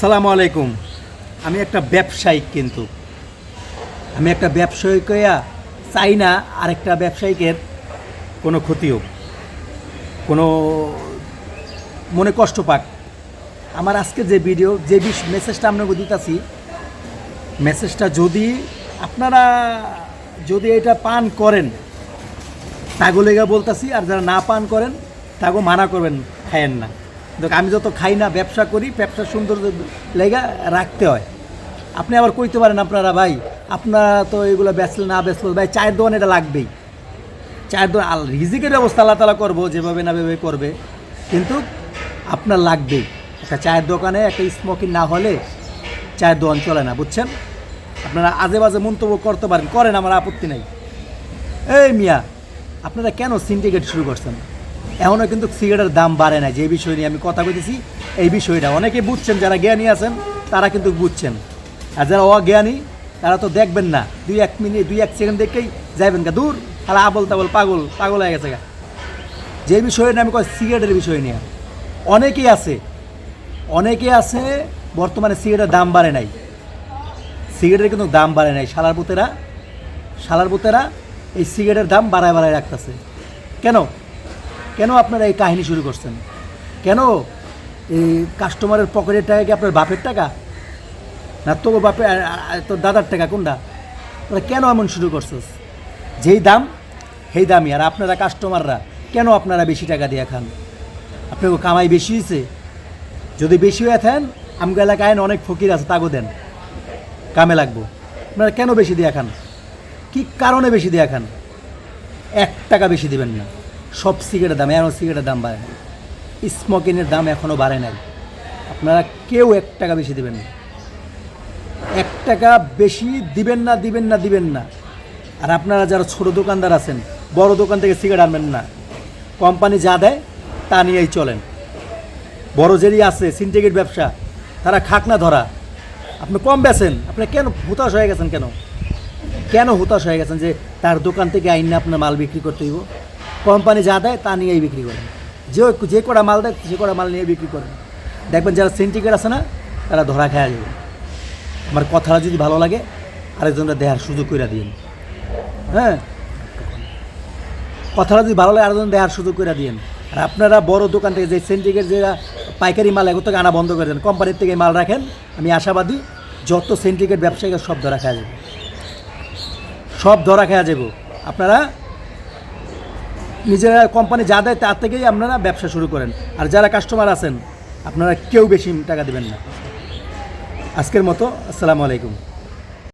সালামু আলাইকুম। আমি একটা ব্যবসায়িক কিন্তু। আমি একটা ব্যবসায়িক চাই না আরেকটা ব্যবসায়িকের কোনো ক্ষতি হোক। কোনো মনে কষ্ট পাক। আমার আজকে যে ভিডিও যে বিষ মেসেজটা আপনাকে দিতেছি মেসেজটা যদি আপনারা যদি এটা পান করেন, তাগো লেগা বলতাছি, আর যারা না পান করেন, তাগো মানা করবেন, খায়েন না। আমি যত খাই না, ব্যবসা করি ব্যবসা সুন্দর লেগা রাখতে হয়। আপনি আবার কইতে পারেন আপনারা, ভাই আপনারা তো এগুলো বেচলে না বেচলে, ভাই, চায়ের দোকান এটা লাগবেই। চায়ের দোকান, আল, রিজিকের ব্যবস্থা আল্লাহ তালা করব, যেভাবে না ভেবে করবে। কিন্তু আপনার লাগবেই। একটা চায়ের দোকানে একটা স্মোকিং না হলে চায়ের দোকান চলে না, বুঝছেন? আপনারা আজে বাজে মন্তব্য করতে পারেন, করেন, আমার আপত্তি নেই। এই মিয়া, আপনারা কেন সিন্ডিকেট শুরু করছেন? এখনও কিন্তু সিগারেটের দাম বাড়ে না যে বিষয় নিয়ে আমি কথা বলতেছি এই বিষয়টা। অনেকে বুঝছেন, যারা জ্ঞানী আছেন, তারা কিন্তু বুঝছেন। আর যারা অজ্ঞানী, তারা তো দেখবেন না। দুই এক মিনিট, দুই এক সেকেন্ড দেখেই যাইবেন গা। দূর আর আবল তাবল পাগল পাগল হয়ে গেছে গা। যে বিষয় নিয়ে আমি কই, সিগারেটের বিষয় নিয়ে। অনেকেই আছে, অনেকে আছে, বর্তমানে সিগারেটের দাম বাড়ে নাই। সিগারেটের কিন্তু দাম বাড়ে নাই, শালার পুতেরা। শালার পুতেরা এই সিগারেটের দাম বাড়ায় বাড়ায় রাখতেছে। কেন? কেন আপনারা এই কাহিনী শুরু করছেন? কেন এই কাস্টমারের পকেটের টাকা কি আপনার বাপের টাকা? না তো বাপের তোর দাদার টাকা কোনটা? তোরা কেন এমন শুরু করছস? যেই দাম, সেই দামই। আর আপনারা কাস্টমাররা কেন আপনারা বেশি টাকা দিয়ে খান? আপনার কামাই বেশি হয়েছে? যদি বেশি হয়ে থাকেন, আমগো এলাকায় অনেক ফকির আছে, তাগো দেন। কামে লাগবো। আপনারা কেন বেশি দিয়ে খান? কি কারণে বেশি দিয়ে খান? এক টাকা বেশি দেবেন না। সব সিগারেটের দাম এখনও সিগারেটের দাম বাড়ে নাই। স্মোকিংয়ের দাম এখনও বাড়ে নাই। আপনারা কেউ এক টাকা বেশি দেবেন না। এক টাকা বেশি দিবেন না দিবেন না দিবেন না। আর আপনারা যারা ছোট দোকানদার আছেন, বড় দোকান থেকে সিগারেট আনবেন না। কোম্পানি যা দেয়, তা নিয়েই চলেন। বড় যেই আছে সিন্ডিকেট ব্যবসা, তারা খাক না ধরা। আপনি কম বেছেন, আপনি কেন হতাশ হয়ে গেছেন কেন? কেন হতাশ হয়ে গেছেন যে তার দোকান থেকে আইন না আপনার মাল বিক্রি করতে হইব? কোম্পানি যা দেয় তা নিয়েই বিক্রি করেন যে যে কটা মাল দেয়, সে কটা মাল নিয়ে বিক্রি করেন দেখবেন যারা সিন্ডিকেট আছে না, তারা ধরা খাওয়া যাবে। আমার কথাটা যদি ভালো লাগে আরেকজনটা দেখার সুযোগ করে দিন হ্যাঁ? কথাটা যদি ভালো লাগে আরেকজন দেখার সুযোগ করে দিন আর আপনারা বড় দোকান থেকে যে সিন্ডিকেট যে পাইকারি মাল এগুলো থেকে আনা বন্ধ করে দেন, কোম্পানির থেকে মাল রাখেন, আমি আশাবাদী যত সিন্ডিকেট ব্যবসায়ীরা সব ধরা খাওয়া যাবে। সব ধরা খাওয়া যাবে। আপনারা নিজেরা কোম্পানি যা দেয় তার থেকেই আপনারা ব্যবসা শুরু করেন। আর যারা কাস্টমার আছেন, আপনারা কেউ বেশি টাকা দেবেন না। আজকের মতো, আসসালামু আলাইকুম।